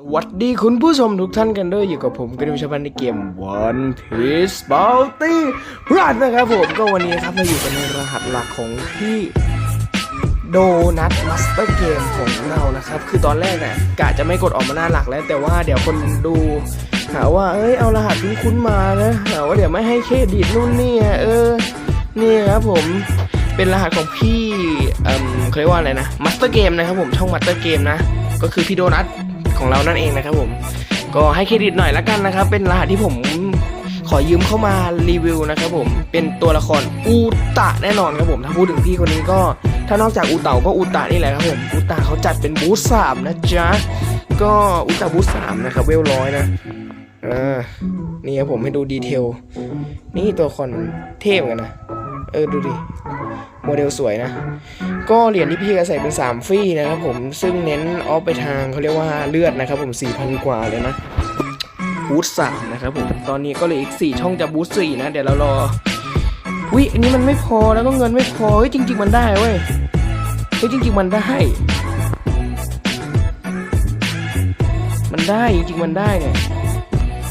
สวัสดีคุณผู้ชมทุกท่านกันด้วยอยู่กับผมกระดิ่งชาบันในเกม One Piece Bounty รัดนะครับผมก็วันนี้ครับเราอยู่กันในรหัสหลักของพี่โดนัทมาสเตอร์เกมของเรานะครับ คือตอนแรกน่ะกะจะไม่กดออกมาหน้าหลักแล้ว แต่ว่าเดี๋ยวคนดูหาว่า เอ้ยเอารหัสคุ้นๆมานะหาว่าเดี๋ยวไม่ให้เครดิตนู่นนี่เออนี่ครับผมเป็นรหัสของพี่เอ่อเขาเรียกว่าอะไรนะมาสเตอร์เกมนะครับผมช่องมาสเตอร์เกมนะก็คือพี่โดนัท ของเรานั่นเองนะครับผม ก็ให้เครดิตหน่อยละกันนะครับ เป็นรหัสที่ผมขอยืมเข้ามารีวิวนะครับผม เป็นตัวละครอูตะแน่นอนครับผม ถ้าพูดถึงพี่คนนี้ก็ ถ้านอกจากอูเต่าก็อูตะนี่แหละครับผม อูตะเขาจัดเป็นบูธสามนะจ๊ะ ก็อูตะบูธสามนะครับเวลร้อยนะอ่านี่ครับผมให้ดูดีเทล นี่ตัวละครเทพกันนะ เออดูดิ โมเดลสวยนะ ก็เหรียญที่พี่ก็ใส่เป็น 3ฟรีนะครับผมซึ่งเน้นออฟไปทางเขาเรียกว่าเลือดนะครับผม4,000กว่าเลยนะบูธสามนะครับผม ตอนนี้ก็เหลืออีก 4 ช่องจะบูธสี่นะ เดี๋ยวเรารอวิอันนี้มันไม่พอแล้วก็เงินไม่พอเฮ้ยจริง ๆ มันได้เว้ยเฮ้ยจริง ๆ มันได้ มันได้จริงๆมันได้เนี่ย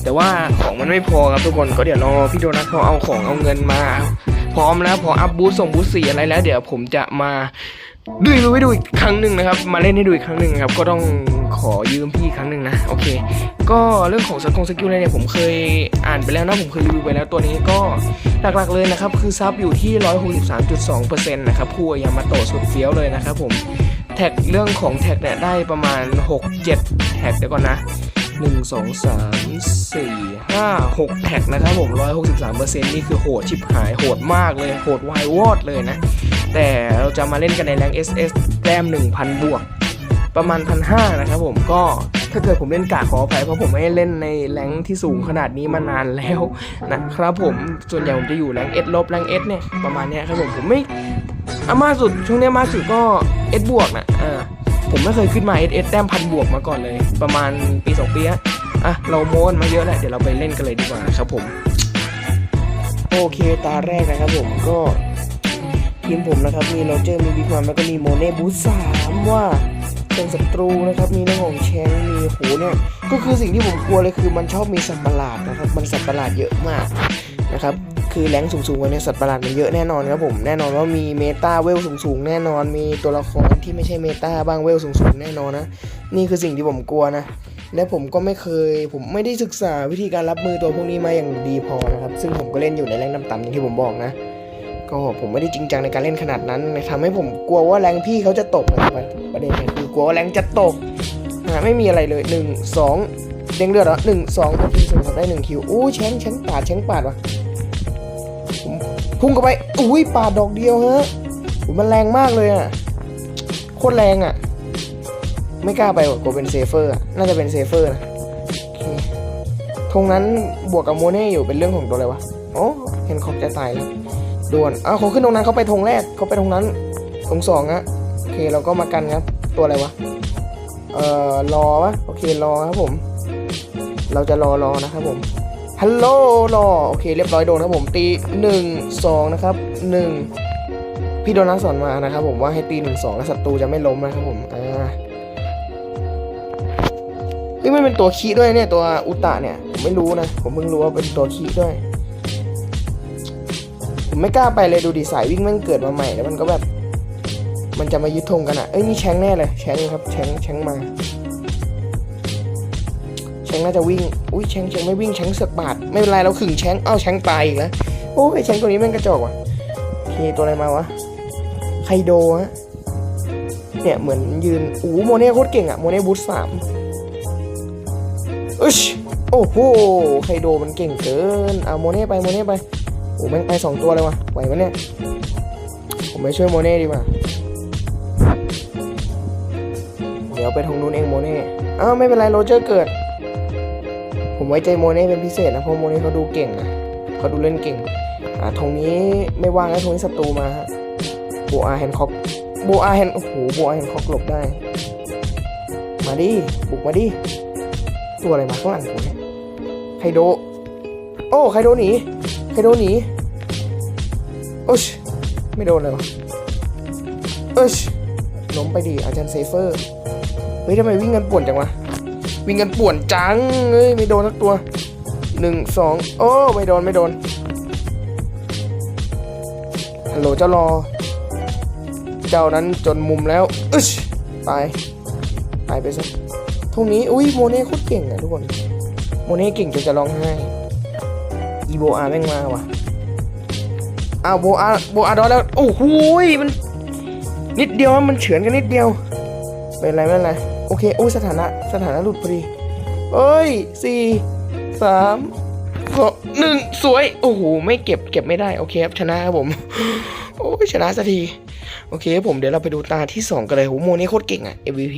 แต่ว่าของมันไม่พอครับทุกคนก็เดี๋ยวรอพี่โดนัทเขาเอาของเอาเงินมา พร้อมแล้วพออัพบูธส่งบูธสีอะไรแล้ว เดี๋ยวผมจะมาดูรีวิวให้ดูอีกครั้งหนึ่งนะครับ มาเล่นให้ดูอีกครั้งหนึ่งครับ ก็ต้องขอยืมพี่ครั้งหนึ่งนะ โอเค ก็เรื่องของสกงสกิลอะไรเนี่ยผมเคยอ่านไปแล้วนะ ผมเคยรีวิวไปแล้วตัวนี้ก็หลักๆเลยนะครับ คือซับอยู่ที่ 163.2%นะครับคู่ยามาโตสุดเฟี้ยวเลยนะครับผมแท็กเรื่องของแท็กเนี่ยได้ประมาณ 6-7 แท็กเดี๋ยวก่อนนะ หนึ่งสองสามสี่ห้าหกแท็กนะครับผมร้อยหกสิบสามเปอร์เซ็นต์นี่คือโหดชิบหายโหดมากเลย โหดวายวอดเลยนะ แต่เราจะมาเล่นกันในแรง SS แต้ม1,000บวก ประมาณพันห้านะครับผมก็ถ้าเกิดผมเล่นกากขออภัยเพราะผมไม่ได้เล่นในแรงที่สูงขนาดนี้มานานแล้วนะครับผมส่วนใหญ่ผมจะอยู่แรงเอสลบแรงเอสเนี่ยประมาณเนี้ยครับผมผมไม่อะมากสุดช่วงเนี้ยมาสุดก็เอสบวกนะอ่า ผมไม่เคยขึ้นมา SS แต้มพันบวกมาก่อนเลย ประมาณปีสองปีอะอะเราโมนมาเยอะแล้วเดี๋ยวเราไปเล่นกันเลยดีกว่าครับผม โอเคตาแรกนะครับผมก็ทีมผมนะครับมีโรเจอร์มีบิ๊กมันแล้วก็มีโมเน่บูสามว่าเป็นศัตรูนะครับมีเรื่องของแชงมีโหเนี่ยก็คือสิ่งที่ผมกลัวเลยคือมันชอบมีสัตว์ประหลาดนะครับมันสัตว์ประหลาดเยอะมากนะครับ คือแรงสูงๆวันนี้สัตว์ประหลาดมันเยอะแน่นอนครับผมแน่นอนว่ามีเมตาเวลสูงๆแน่นอน มีตัวละครที่ไม่ใช่เมตาบ้างเวลสูงๆแน่นอนนะนี่คือสิ่งที่ผมกลัวนะและผมก็ไม่เคย ผมไม่ได้ศึกษาวิธีการรับมือตัวพวกนี้มาอย่างดีพอนะครับ ซึ่งผมก็เล่นอยู่ในแรงต่ำๆอย่างที่ผมบอกนะ ก็ผมไม่ได้จริงจังในการเล่นขนาดนั้นทำให้ผมกลัวว่าแรงพี่เขาจะตกนะครับประเด็นคือกลัวว่าแรงจะตกนะไม่มีอะไรเลยหนึ่งสองเด้งเลือดเหรอหนึ่งสองนาทีสุดท้ายได้หนึ่งคิวอู้แชงแชงปาดแชงปาดวะ พุ่งเข้าไป อุ้ยปาดดอกเดียวฮะอุ๊ยมันแรงมากเลยอะ โคตรแรงอะ ไม่กล้าไปวะกลัวเป็นเซฟเฟอร์อะน่าจะเป็นเซฟเฟอร์นะโอเคธงนั้นบวกกับโมเน่อยู่เป็นเรื่องของตัวอะไรวะ โอ้เห็นขอบจะตายแล้วด่วนอ้าวเขาขึ้นตรงนั้นเขาไปธงแรกเขาไปธงนั้นธงสองอะโอเคเราก็มากันครับ ตัวอะไรวะ เอ่อรอวะโอเครอครับผม เราจะรอรอนะครับผม ฮัลโหลรอโอเค เรียบร้อยโดนครับผมตีหนึ่งสองนะครับหนึ่งพี่โดนัทสอนมานะครับผมว่าให้ตีหนึ่งสองแล้วศัตรูจะไม่ล้มนะครับผมอ่าเฮ้ยมันเป็นตัวคีด้วยเนี่ยตัวอุตะเนี่ยผมไม่รู้นะผมเพิ่งรู้ว่าเป็นตัวคีด้วย ผมไม่กล้าไปเลยดูดิสายวิ่งมันเกิดมาใหม่แล้วมันก็แบบ มันจะมายึดธงกันอะเอ้ยนี่แชงแน่เลยแชงครับแชงแชงมา แชงน่าจะวิ่ง อุ้ยแชงแชงไม่วิ่งแชงเสือกบาด ไม่เป็นไรเราขึงแชงเอ้าแชงตายอีกแล้วโอ้ยแชงตัวนี้แม่งกระจอกว่ะโอเคตัวอะไรมาวะ ไคโดฮะ เนี่ยเหมือนยืนอู้โมเน่โคตรเก่งอะโมเน่บูทสามอึชโอ้โห ไคโดมันเก่งเกินเอาโมเน่ไปโมเน่ไป โอ้แม่งไปสองตัวเลยวะไหวไหมเนี่ย ผมไปช่วยโมเน่ดีกว่าเดี๋ยวไปทางนู้นเองโมเน่อ้าวไม่เป็นไรโรเจอร์เกิด ผมไว้ใจโมเน่เป็นพิเศษนะเพราะโมเน่เขาดูเก่งนะเขาดูเล่นเก่งอ่าตรงนี้ไม่ว่างแล้วตรงนี้ศัตรูมาฮะโบอาแฮนคอกโบอาแฮนโอ้โหโบอาแฮนคอกหลบได้ มาดิบุกมาดิตัวอะไรมาข้างหลังผมเนี่ยไคโด โอ้ไคโดหนีไคโดหนีโอ้ชไม่โดนเลยวะเอ้ชล้มไปดิอาจารย์เซเฟอร์เฮ้ยทำไมวิ่งกันป่วนจังวะ วิ่งกันป่วนจังเอ้ยไม่โดนสักตัวหนึ่งสองโอ้ไม่โดนไม่โดนฮัลโหลเจ้ารอ เจ้านั้นจนมุมแล้วอึชตายตายไปซะทงนี้อุ้ยโมเน่โคตรเก่งอะทุกคนโมเน่เก่งจนจะร้องไห้อีโบอาแม่งมาว่ะอ้าวโบอาโบอาดอนแล้วโอ้โหยมันนิดเดียวมันเฉือนกันนิดเดียวเป็นไรไม่เป็นไร โอเค โอ้ยสถานะ สถานะหลุดพอดีเอ้ยสี่สามสองหนึ่งสวย โอ้โห ไม่เก็บ เก็บไม่ได้ โอเคครับ ชนะครับผม โอ้ยชนะสักที โอเคผม เดี๋ยวเราไปดูตาที่ 2 กันเลยโหโมนี่โคตรเก่งอะ MVP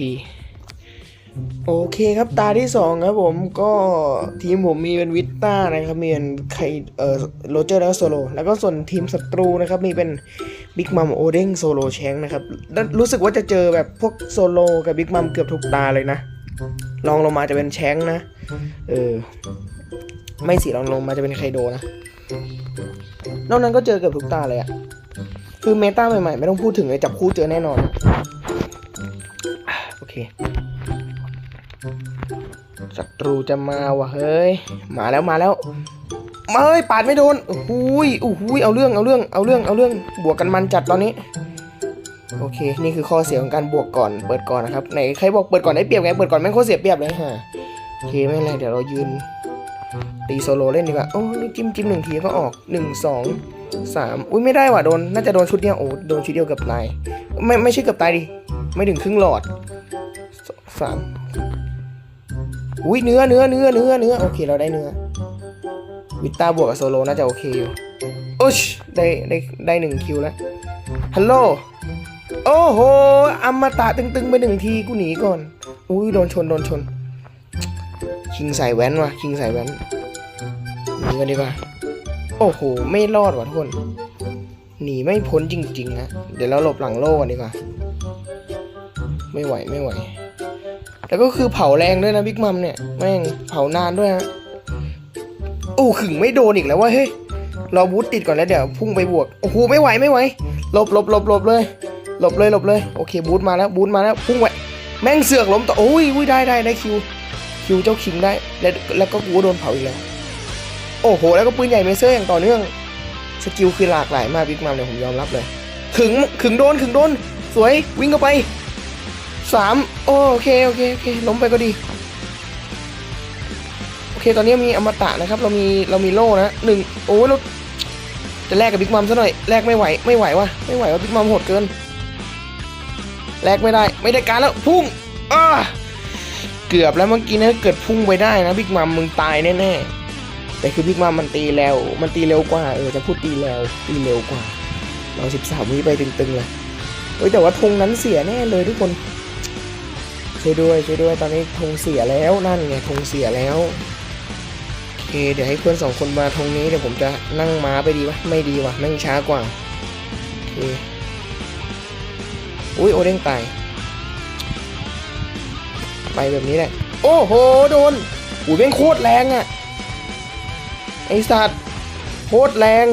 โอเคครับตาที่ 2 ครับผมก็ทีมผมมีเป็นวิตต้านะครับ มีเป็นใครเอ่อโรเจอร์แล้วก็โซโลแล้วก็ส่วนทีมศัตรูนะครับ มีเป็นบิ๊กมัมโอเด้งโซโลแชงนะครับ รู้สึกว่าจะเจอแบบพวกโซโลกับบิ๊กมัมเกือบทุกตาเลยนะลองลงมาจะเป็นแชงนะเออไม่สิลองลงมาจะเป็นไคโดนะนอกนั้นก็เจอเกือบทุกตาเลยอะคือเมตาใหม่ๆ ไม่ต้องพูดถึงเลยจับคู่เจอแน่นอนโอเค ศัตรูจะมาว่ะเฮ้ย มาแล้วมาแล้วมาเฮ้ยปาดไม่โดนโอ้โหยโอ้โหยเอาเรื่องเอาเรื่องเอาเรื่องเอาเรื่องบวกกันมันจัดตอนนี้ โอเค นี่คือข้อเสียของการบวกก่อนเปิดก่อนนะครับไหนใครบอกเปิดก่อนได้เปรียบไงเปิดก่อนแม่งโคตรเสียเปรียบเลยฮะโอเคไม่เป็นไรเดี๋ยวเรายืนตีโซโลเล่นดีกว่าโอ้ยจิ้มจิ้มหนึ่งทีก็ออกหนึ่งสองสามอุ้ยไม่ได้ว่ะโดนน่าจะโดนชุดเดียวโอ้โดนชุดเดียวเกับตายไม่ไม่ใช่เกับตายดิไม่ถึงครึ่งหลอด สามอุ้ยเนื้อเนื้อเนื้อเนื้อเนื้อโอเคเราได้เนื้อวิต้าบวกกับโซโลน่าจะโอเคอยู่โอ้ชได้ได้ได้หนึ่งคิวแล้วฮัลโหลโอ้โหอมตะตึงๆไปหนึ่งทีกูหนีก่อนอุ้ยโดนชนโดนชน คิงใส่แว่นว่ะคิงใส่แว่นหนีกันดีกว่าโอ้โห ไม่รอดว่ะทุกคนหนีไม่พ้นจริงๆนะเดี๋ยวเราหลบหลังโล่กันดีกว่า ไม่ไหวไม่ไหว แล้วก็คือเผาแรงด้วยนะบิ๊กมัมเนี่ย แม่งเผานานด้วยฮะโอ้ขึงไม่โดนอีกแล้วว่าเฮ้ยรอบูทติดก่อนแล้วเดี๋ยวพุ่งไปบวก โอ้โหไม่ไหวไม่ไหวหลบหลบหลบหลบเลยหลบเลยหลบเลยโอเคบูทมาแล้วบูทมาแล้วพุ่งไปแม่งเสือกล้มต่อโอ้ยอุ้ยได้ได้ได้คิว คิวเจ้าคิงได้ แล้วแล้วก็กูโดนเผาอีกแล้ว โอ้โห แล้วก็ปืนใหญ่เมเซอร์อย่างต่อเนื่องสกิลคือหลากหลายมากบิ๊กมัมเนี่ยผมยอมรับเลยขึงขึงโดนขึงโดน สวยวิ่งเข้าไป สามโอเคโอเคโอเคล้มไปก็ดี โอเคตอนนี้มีอมตะนะครับ เรามีเรามีโล่นะหนึ่งโอ้ยเราจะแลกกับบิ๊กมัมซะหน่อยแลกไม่ไหวไม่ไหววะไม่ไหวว่าบิ๊กมัมโหดเกินแลกไม่ได้ไม่ได้การแล้วพุ่งอ้าเกือบแล้วเมื่อกี้นะเกิดพุ่งไปได้นะบิ๊กมัมมึงตายแน่ๆแต่คือบิ๊กมัมมันตีเร็วมันตีเร็วกว่าเออจะพูดตีเร็วตีเร็วกว่าเราสิบสามวิไปตึงๆเลยเฮ้ยแต่ว่าธงนั้นเสียแน่เลยทุกคน ช่วยด้วยช่วยด้วยตอนนี้ธงเสียแล้วนั่นไงธงเสียแล้วโอเคเดี๋ยวให้เพื่อนสองคนมาธงนี้เดี๋ยวผมจะนั่งม้าไปดีวะไม่ดีวะแม่งช้ากว่าโอเคอุ้ยโอเด้งตายไปแบบนี้แหละโอ้โหโดนอุ้ยเป็นโคตรแรงอะไอสัตว์โคตรแรง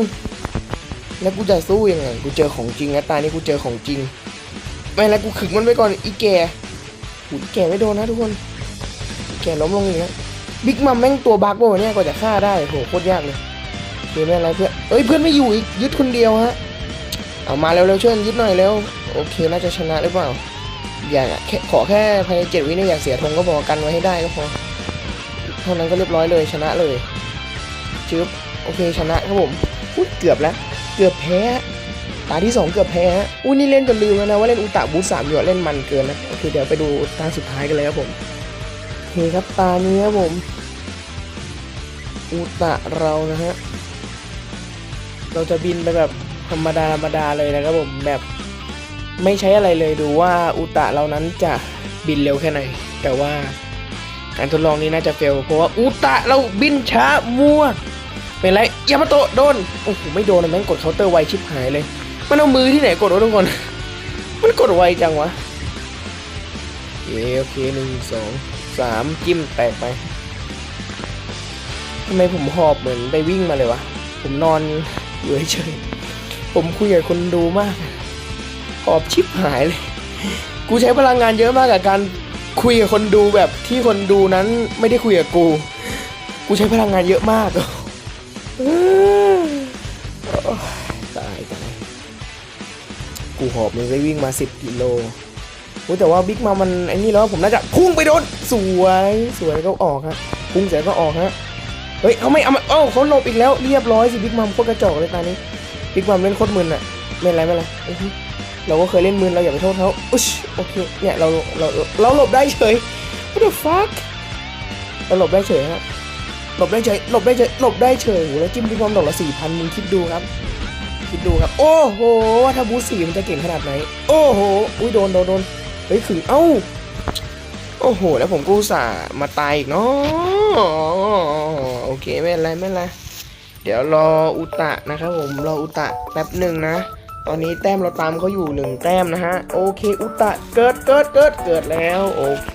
แล้วกูจะสู้ยังไงกูเจอของจริงนะตานี้กูเจอของจริงไม่แล้วกูขึงมันไปก่อนอีแก อุ้ยแกไม่โดนนะทุกคน แกล้มลงอีกแล้วบิ๊กมัมแม่งตัวบักว่ะเนี่ยกว่าจะฆ่าได้โหโคตรยากเลยเพื่อนไม่อะไรเพื่อนเอ้ยเพื่อนไม่อยู่อีกยึดคนเดียวฮะเอามาเร็วๆช่วยยึดหน่อยเร็วโอเคน่าจะชนะหรือเปล่า อย่าแค่ขอแค่ภายในเจ็ดวินาทอย่าเสียธงก็พอกันไว้ให้ได้ก็พอเท่านั้นก็เรียบร้อยเลยชนะเลยจึ๊บโอเคชนะครับผมอุ๊ยเกือบแล้ว เกือบแพ้ ตาที่สองเกือบแพ้อุ้ยนี่เล่นจนลืมแล้วนะว่าเล่นอุตะบูสามอยู่อะเล่นมันเกินนะโอเคเดี๋ยวไปดูตาสุดท้ายกันเลยครับผมโอเคครับตานี้ครับผมอุตะเรานะฮะเราจะบินไปแบบธรรมดาธรรมดาเลยนะครับผมแบบไม่ใช้อะไรเลยดูว่าอุตะเรานั้นจะบินเร็วแค่ไหน แต่ว่าการทดลองนี้น่าจะเฟลเพราะว่าอุตะเราบินช้ามัวเป็นไรยามาโตะโดนโอ้โหไม่โดนนะแม่งกดเคาน์เตอร์ไวชิบหายเลย มันเอามือที่ไหนกดวะทุกคน มันกดไวจังวะโอเคโอเคหนึ่งสองสามจิ้มแตกไปทำไมผมหอบเหมือนไปวิ่งมาเลยวะ ผมนอนอยู่เฉยผมคุยกับคนดูมาก หอบชิบหายเลย กูใช้พลังงานเยอะมากกับการคุยกับคนดูแบบที่คนดูนั้นไม่ได้คุยกับกู กูใช้พลังงานเยอะมาก กูหอบมันไปวิ่งมา 10 กิโลโอ้แต่ว่าบิ๊กมามันไอ้นี่แล้วผมน่าจะพุ่งไปโดน สวยสวยก็ออกฮะพุ่งเสร็จก็ออกฮะเฮ้ยเขาไม่เอามาเอ้าเขาหลบอีกแล้วเรียบร้อยสิบิ๊กมัมโคตรกระจอกเลยตอนนี้บิ๊กมัมเล่นโคตรมึนอะไม่ไรไม่เป็นไรอื้อหือเราก็เคยเล่นมึนเราอย่าไปโทษเขาอุ๊ยโอเคเนี่ยเราเราเราหลบได้เฉย what the fuck เราหลบได้เฉยฮะหลบได้เฉยหลบได้เฉยหลบได้เฉยแล้วจิ้มบิ๊กมัมดอกละสี่พันมึงคิดดูครับ คิดดูครับ โอ้โหถ้าบูสี่มันจะเก่งขนาดไหน โอ้โห อุ้ยโดนโดนโดนเฮ้ยขึงเอ้า โอ้โห แล้วผมก็อุตส่ามาตายอีกเนาะโอเคไม่เป็นไรไม่เป็นไร เดี๋ยวรออุตะนะครับผม รออุตะแป๊บหนึ่งนะ ตอนนี้แต้มเราตามเขาอยู่หนึ่งแต้มนะฮะ โอเค อุตะเกิดเกิดเกิดเกิดแล้ว โอเค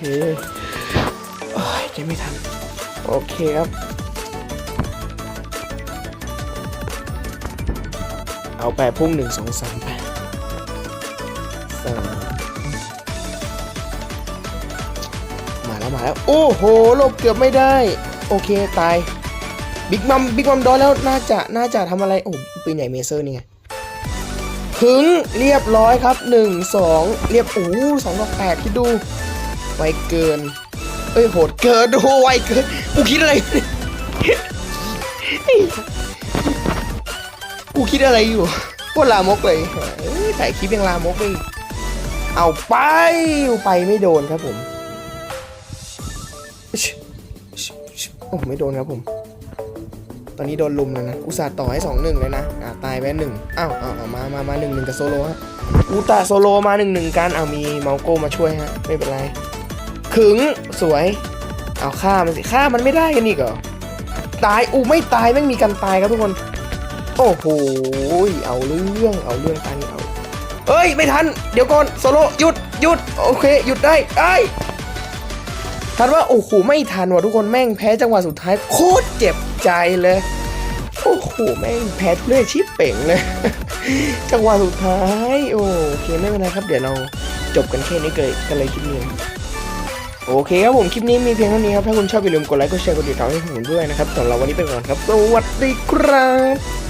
โอ้ยใจไม่ทัน โอเคครับ เอาไปพุ่งหนึ่งสองสามแปดสามมาแล้วมาแล้ว โอ้โหหลบเกือบไม่ได้ โอเค ตายบิ๊กมัมบิ๊กมัมดอยแล้วน่าจะน่าจะทำอะไร โอ้ปืนใหญ่เมเซอร์นี่ไงถึงเรียบร้อยครับ 1 2 เรียบโอ้สองต่อแปดคิดดู ไวเกิน เอ้ยโหดเกินโอ้ไวเกินกูคิดอะไร กูคิดอะไรอยู่โคตรลามกเลยถ่ายคลิปยังลามกเลยเอาไปไปไม่โดนครับผมโอ้ไม่โดนครับผม ตอนนี้โดนลุมแล้วนะ อุตส่าห์ต่อให้สองหนึ่งเลยนะอ่าตายไปหนึ่งอ้าวอ้าวอ้าวมามามาหนึ่งหนึ่งกับโซโลฮะอุตะโซโลมาหนึ่งหนึ่งกันเอามีเมาโก้มาช่วยฮะ ไม่เป็นไร ขึงสวย เอาฆ่ามันสิฆ่ามันไม่ได้กันอีกเหรอ ตายอูไม่ตายแม่งมีกันตายครับทุกคน อ้โห เอาเรื่องเอาเรื่องตายเอาเอ้ย ไม่ทัน เดี๋ยวก่อนโซโลหยุดหยุดโอเคหยุดได้ได้ทันว่าโอ้โหไม่ทันว่ะทุกคนแม่งแพ้จังหวะสุดท้ายโคตรเจ็บใจเลยโอ้โหแม่งแพ้เรื่อยชิปเป่งเลย จังหวะสุดท้ายโอเคไม่เป็นไรครับ เดี๋ยวเราจบกันแค่นี้เลยกันเลยคลิปนี้โอเคครับผมคลิปนี้มีเพียงเท่านี้ครับถ้าคุณชอบอย่าลืมกดไลค์กดแชร์กดติดตามให้ผมด้วยนะครับสำหรับวันนี้ไปก่อนครับ สวัสดีครับ